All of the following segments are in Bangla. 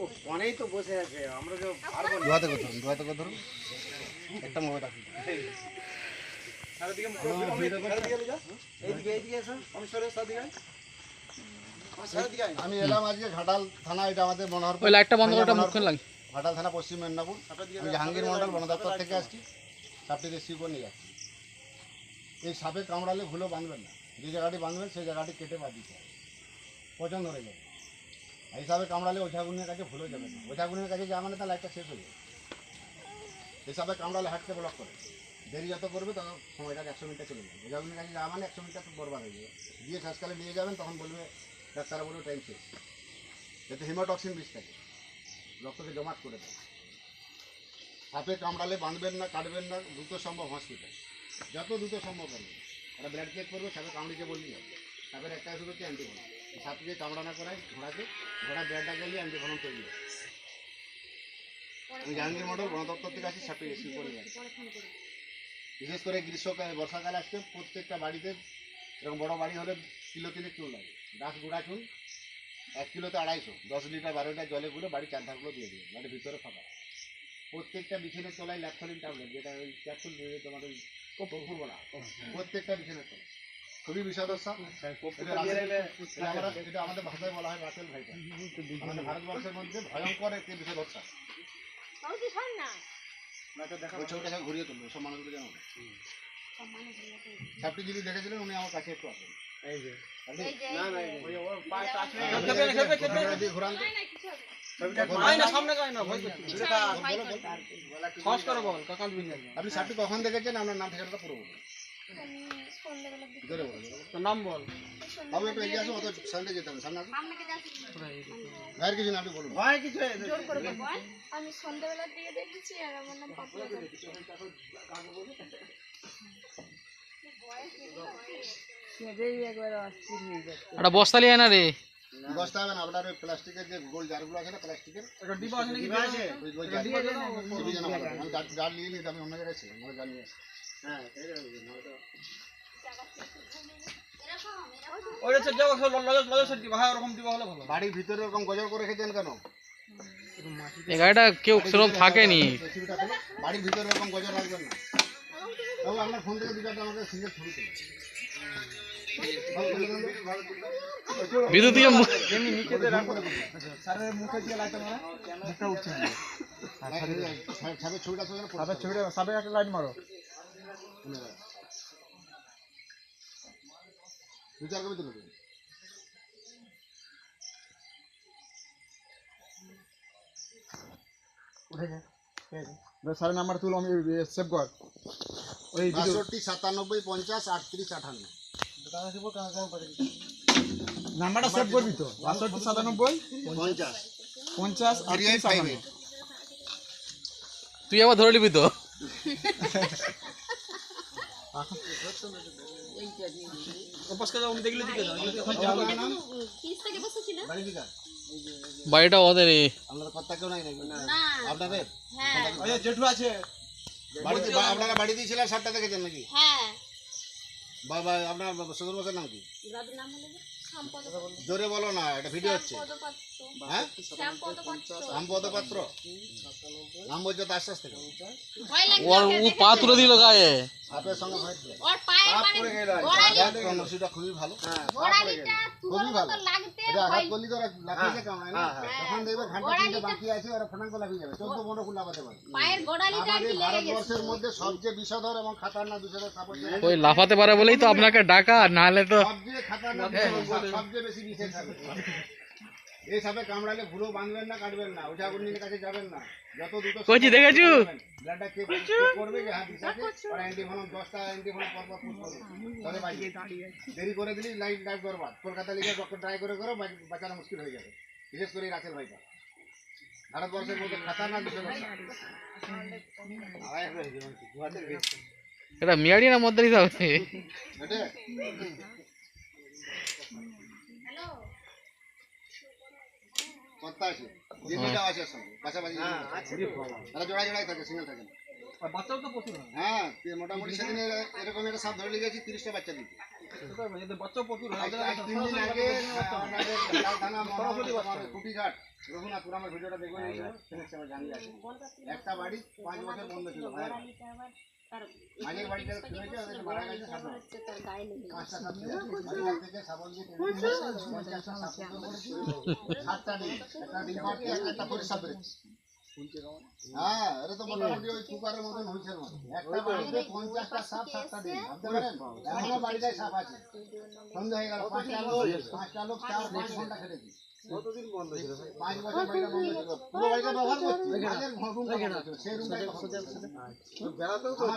ও তো বসে আছে আমরা তো দুহাতে করে ধরুন দুহাতে করে ধরুন। একটা মোবাইল রাখুন। এইদিকে এইদিকে এসো আমি এলাম আজকে ঘাটাল থানা এটা আমাদের মনোহর ওই লাইটটা বন্ধ লাগে ঘাটাল থানা পশ্চিম মেদিনীপুর। আমি জাহাঙ্গীর মন্ডল বন দপ্তর থেকে আসছি। সিউ করে নিয়ে যাচ্ছি। এই সাপে কামড়ালে ভুলো বাঁধবেন না। যে জায়গাটি বাঁধবেন সেই জায়গাটি কেটে বাদ দিতে হবে। পচন ধরে যাবে। সাপে কামড়ালে ওঝাগুনের কাছে ভুলে যাবে। না ওঝাগুনের কাছে যা মানে তার লাইটটা শেষ হয়ে যাবে। সাপে কামড়ালে হাঁটতে ব্লক করে। দেরি যত করবে তত সময়টা একশো মিনিটে চলে যাবে। ওঝাগুনের কাছে যা মানে একশো মিনিটটা তো বরবাদ হয়ে যাবে। গিয়ে শেষকালে নিয়ে যাবেন, তখন বলবে ডাক্তার বলবে টাইম শেষ। এতে হিমোটক্সিন বিষ থাকে। রক্তকে জমাট করে দেয়। সাপে কামড়ালে বাঁধবেন না, কাটবেন না, দ্রুত সম্ভব হসপিটাল যত দ্রুত সম্ভব হবে। ওরা ব্লাড চেক করবে সাপে কামড়িকে বললি হবে সাপের একটা ওষুধ হচ্ছে অ্যান্টিভনম সাপকে কামড়া না করায় ঘোড়াকে ঘোড়া ব্লাডটা গেলে অ্যান্টিভনম তৈরি হয় আমি জাহাঙ্গীর মন্ডল বন দপ্তর থেকে আসি, সাপে এসি করে বিশেষ করে গ্রীষ্মকালে, বর্ষাকালে আসতে প্রত্যেকটা বাড়িতে এরকম বড় বাড়ি হলে কিলো তিনে চুন লাগে। গাছ গুঁড়া চুন এক কিলোতে আড়াইশো, দশ লিটার বারো লিটার জলে গুঁড়ো বাড়ির চার ধাপগুলো দিয়ে দিবে বাড়ির ভিতরে ফাঁকা। প্রত্যেকটা বিছানের তলায় ল্যাপথলিন ট্যাবলেট যেটা ওই ক্যাপসুল দিয়ে না প্রত্যেকটা বিছানের তলায়। খুবই বিষাদর সাপ এটা আমরা- আমাদের ভাষায় বলা হয় রাসেল ভাইটা আমাদের ভারতবর্ষের মধ্যে ভয়ঙ্কর একটি বিষাদর সাপ ঘুরিয়ে তুলবে সব মানুষগুলো জানো সাপটি দেখেছিলেন উনি আমার কাছে একটু আসেন। এই যে। হয়ে হ্যাঁ। আপনি সাপটি কখন দেখেছেন? আপনার নাম ঠিকানাটা পুরো বলুন। আমি সন্ধ্যাবেলার দিকে জোরে বলুন জোরে বলুন। তোর নাম বল। বাবু একটু এগিয়ে আসুন অত সামনে যেতে হবে সামনে আসুন আপনাকে যাচ্ছি গায়ের কিছু না আপনি বলুন ভয় কিছু হয়ে জোর করে বলব? আমি সন্ধ্যাবেলার দিকে দেখেছি আর আমার নাম পাপুয়া একটা বস্তা লিয়ে না রে বসতে হবে না আপনার ওই প্লাস্টিকের যে গোল জারগুলো আছে না প্লাস্টিকের একটা ডিবা আছে নাকি? ওই ওই জার। আমি জার- নিয়ে নিই আমি অন্য জায়গায় ছিলাম আমার জার নিয়ে আসি। হ্যাঁ, দিবা, হ্যাঁ, ওরকম দিবা হলে ভালো। বাড়ির ভিতরে এরকম গজর করে রেখেছেন কেন এই গাড়িটা কেউ সেরকম থাকেনি বাড়ির ভিতরে এরকম গজর রাখবেন না আপনার ফোন থেকে দুটো আমাকে সিঙ্গেল। বিদ্যুৎ দিয়ে রাখো। স্যারের মুখে দিয়ে লাইটটা মারো, মুখটা উঠছে না। ছাপের ছবিটা ছবিটা, একটা লাইট মারো। দু চার কপি তুলে দিন উঠেছে। ঠিক স্যারের নাম্বার তুলো আমি সেভ কর। ওই বাষট্টি সাতানব্বই পঞ্চাশ আটত্রিশ আঠান্ন। নাম্বারটা সেভ করবি তো? বাষট্টি সাতানব্বই পঞ্চাশ। পঞ্চাশ ফাইভ এইট তুই আবার ধরে নিবি তো। বাড়িটা ওদের এ। আপনার কথা কেউ নাই নাকি না আপনাদের জেঠু আছে বাড়িতে আপনারা বাড়ি দিয়েছিলেন সাতটা দেখেছেন নাকি? হ্যাঁ। বাবা আপনার শ্বশুর নাম কি? জোরে বলো না এটা ভিডিও হচ্ছে। পাত্র? দিল গায়ে। মানে খুবই ভালো। খুবই ভালো। আঘাত তো লাফিয়ে কামড়ায় না? তখন দেখবে ঘণ্টা তিনটে বাকি আছে ওরা লাফিয়ে যাবে। চোদ্দ পনেরো ফুল লাফাতে পারে পায়ের গোড়ালিটা আর আমাদের ভারতবর্ষের মধ্যে সবচেয়ে বিষধর এবং বিষধর ওই লাফাতে পারে বলেই তো আপনাকে ডাকা নাহলে তো সবচেয়ে বেশি সাপ এই সাপে কামড়ালে ভুলো বাঁধবেন না কাটবেন না। ওঝা গুন্ডির কাছে যাবেন না। যত দ্রুত কচি, দেখেছু? ব্লাডটা চেক করবে যে হ্যাঁ বিষ আছে আর অ্যান্টিভনম দশটা অ্যান্টিভনম পর পর পুশ করবে। তবে বাঁচবে। দেরি করে দিলি লাইফ লাইফ বরবাদ। কলকাতা লিগে ডক্টর ট্রাই করে করে বাঁচ- বাঁচানো মুশকিল হয়ে যাবে। বিশেষ করে রাসেল ভাইটা। ভারতবর্ষের মধ্যে খাতারনাক হয়ে হাজার গেছে। এটা মিয়াডিনার মধ্যে দিতে হবে হেঁটে? কর্তা আছে। জেমিটাও আছে ওর সঙ্গে পাশাপাশি তারা জোড়ায় জোড়ায় থাকে সিঙ্গেল থাকে। না। বাচ্চাও তো প্রচুর হ্যাঁ। মোটামুটি সেদিন এরকম একটা সাপ ধরে লেগেছি তিরিশটা বাচ্চা দিতে। আজ তিন দিন আগে আমাদের লাল থানা মনোহর কুটিঘাট রঘুনাথপুর আমার ভিডিওটা দেখবেন জানিয়ে একটা বাড়ি পাঁচ বছর বন্ধ ছিল ভাইয়ের বেরোচ্ছে। হ্যাঁ, এটা তো মোটামুটি ওই কুকারের মতন হয়েছে একটা বাড়িতে পঞ্চাশটা সাপ, সাতটা ডিম। ভাবতে পারেন? এখনও বাড়িটায় সাপ আছে। সন্ধ্যা হয়ে গেল, পাঁচটা লোক, পাঁচটা লোক চার পাঁচ ঘণ্টা খেটেছি। বন্ধ ছিল।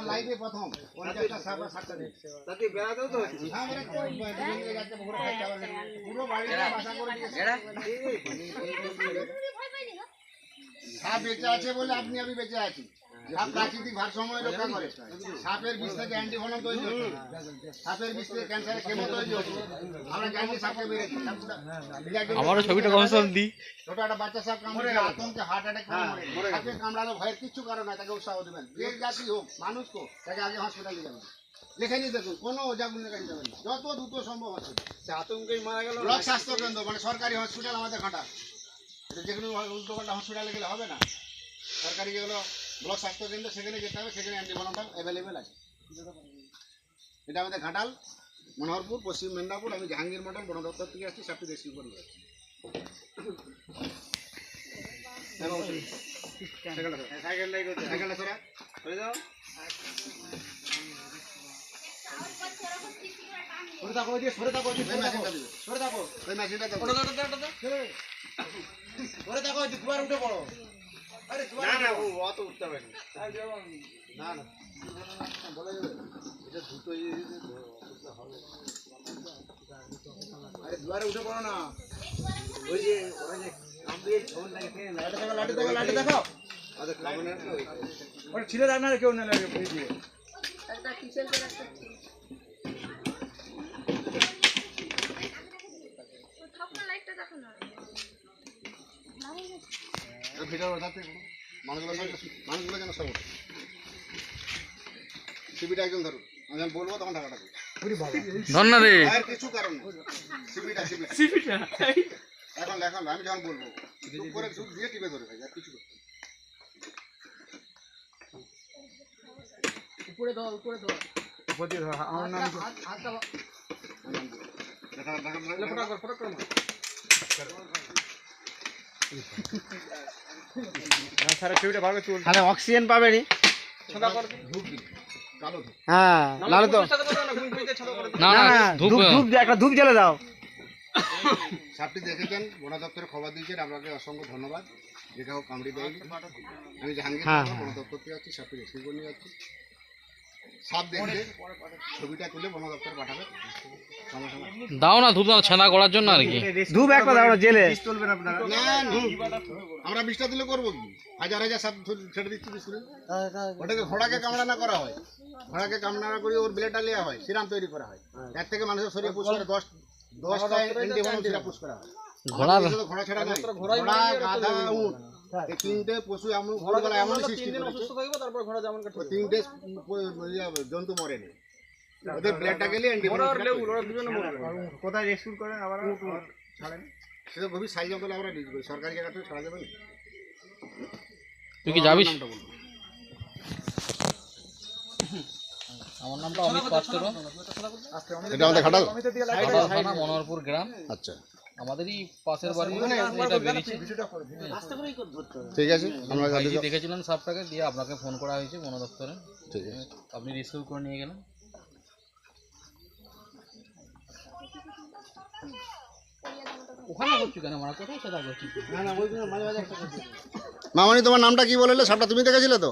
লাইফে প্রথম। আর সাতটা ডিম। হ্যাঁ। সাপ বেঁচে আছে বলে আপনি আমি বেঁচে আছি। সাপ প্রাকৃতিক ভারসাম্য রক্ষা করে। সাপের বিষ থেকে অ্যান্টিভেনম তৈরি হচ্ছে। সাপের বিষ থেকে ক্যান্সারের কেমো তৈরি হচ্ছে। আমরা জানি সাপকে বেড়েছি আমারও ছবিটা কনসার্ন দিই। ছোট একটা বাচ্চা সাপ কামড়ে আতঙ্কে হার্ট অ্যাটাক করে সাপে কামড়ালে ভয়ের কিচ্ছু কারণ নাই তাকে উৎসাহ দেবেন। যে জাতি হোক মানুষ হোক তাকে আগে হসপিটালে যাবেন। লিখে নিয়ে দেখুন কোনো ওজাগুলো যাবেন যত দ্রুত সম্ভব হচ্ছে আতঙ্কেই মারা গেল। ব্লক স্বাস্থ্য কেন্দ্র মানে সরকারি হসপিটাল আমাদের ঘাটা উল্টো পাল্টা হসপিটালে গেলে হবে না। সরকারি যেগুলো ব্লক স্বাস্থ্য কেন্দ্র সেখানে যেতে হবে সেখানে অ্যান্টিভেনমটা অ্যাভেলেবেল আছে। এটা আমাদের ঘাটাল মনোহরপুর পশ্চিম মেদিনীপুর আমি জাহাঙ্গীর মন্ডল বন দপ্তর থেকে আসছি সাপটি দেশি করে সাইকেলটা সরা সরে যাও সরে থাকো ওই সরে থাকো। সরে থাকো সরে থাকো ওই মেশিনটা দাও সরে থাকো দুবার উঠে পড়ো। না না ও অত উঠতে হবে না। না বলে যাবে এটা দুটো ইয়ে আরে দুবারে উঠে পড়ো না। ওই যে ওরা যে লাঠি দেখো লাঠি দেখো লাঠি দেখো আরে খাব না। ওটা ছিলে রান্না কেউ না লাগে দিয়ে। ভিডিও বানাতে মানুষগুলো সব- মানুষগুলো যেন সব। সিবিটা একজন ধরুন। আমি যখন বলব তখন টাকাটা ধর না রে। আর কিছু কারণ সিবিটা সিবিটা এখন এখন আমি যখন বলব চুপ করে চুপ দিয়ে টিপে ধরে ভাই আর কিছু করতে নেই। দেখা দেখা দেখা তাহলে অক্সিজেন পাবে নি। হ্যাঁ নাহলে তো। না না ধূপ ধূপ একটা ধূপ জ্বেলে দাও। সাপটি দেখেছেন বন দপ্তরে খবর দিয়েছেন আপনাকে অসংখ্য ধন্যবাদ। যে কাউ কামড়ি দেয়নি। আমি জাহাঙ্গীর হ্যাঁ, বন দপ্তর থেকে যাচ্ছি সাপটি রেস্কিউ করে নিয়ে যাচ্ছি। সাপ দেখলে ছবিটা তুলে বন দপ্তরে পাঠাবে। দাও না ধূপ দাও ছেঁদা করার জন্য আর কি। ধূপ একটা দাও না জেলে। আমরা বিষটা দিলে করব কি? হাজার হাজার সাপ ছেড়ে দিচ্ছি বিষ ওটাকে ঘোড়াকে কামড়া না করা হয়। ঘোড়াকে কামড়া না করে ওর ব্লেডটা নেওয়া হয় সিরাম তৈরি করা হয়। এর থেকে মানুষের শরীরে পুষ করে দশ দশটা পুষ করা হয়। শুধু ঘোড়া ছাড়া ঘোড়া গাধা এই তিনটে পশু এমন ভোরবেলা এমন সৃষ্টি করেছে। ওই তিনটে প- ইয়ে জন্তু মরেনি। ওদের ব্লেডটা গেলে কোথায় রেস্কিউ করেন আবার ছাড়েন সেটা গভীর সাইজ জঙ্গলে আমরা নিয়ে যাব সরকারি জায়গা থেকে ছাড়া যাবে না। তুই কি বলুন। আমার নামটা অমিত পাত্র। এটা আমাদের ঘাটাল? মনোহরপুর গ্রাম। আচ্ছা। আমাদেরই পাশের বাড়ি এটা বেরিয়েছে। ঠিক আছে আমরা ভাইজি দেখেছিলেন সাপটাকে দিয়ে আপনাকে ফোন করা হয়েছে বন দপ্তরে। ঠিক আছে। আপনি রিসিভ করে নিয়ে গেলেন। ওখানে করছি কেন? কোথায় সেটা করছি? মামনি তোমার নামটা কি বললে সাপটা তুমি দেখেছিলে তো?